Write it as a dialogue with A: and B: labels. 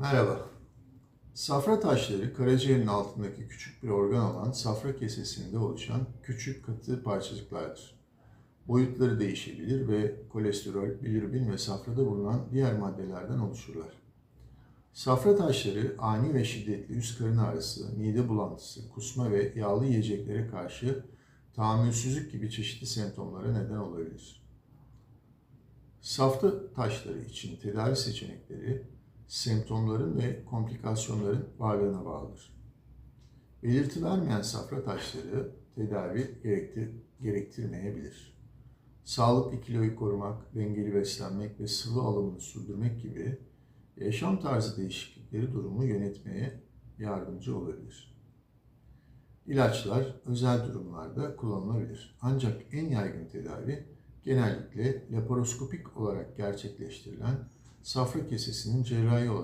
A: Merhaba. Safra taşları karaciğerin altındaki küçük bir organ olan safra kesesinde oluşan küçük katı parçacıklardır. Boyutları değişebilir ve kolesterol, bilirubin ve safrada bulunan diğer maddelerden oluşurlar. Safra taşları ani ve şiddetli üst karın ağrısı, mide bulantısı, kusma ve yağlı yiyeceklere karşı tahammülsüzlük gibi çeşitli semptomlara neden olabilir. Safra taşları için tedavi seçenekleri semptomların ve komplikasyonların varlığına bağlıdır. Belirti vermeyen safra taşları tedavi gerektir, gerektirmeyebilir. Sağlıklı kiloyu korumak, dengeli beslenmek ve sıvı alımını sürdürmek gibi yaşam tarzı değişiklikleri durumu yönetmeye yardımcı olabilir. İlaçlar özel durumlarda kullanılabilir. Ancak en yaygın tedavi genellikle laparoskopik olarak gerçekleştirilen safra kesesinin cerrahi olarak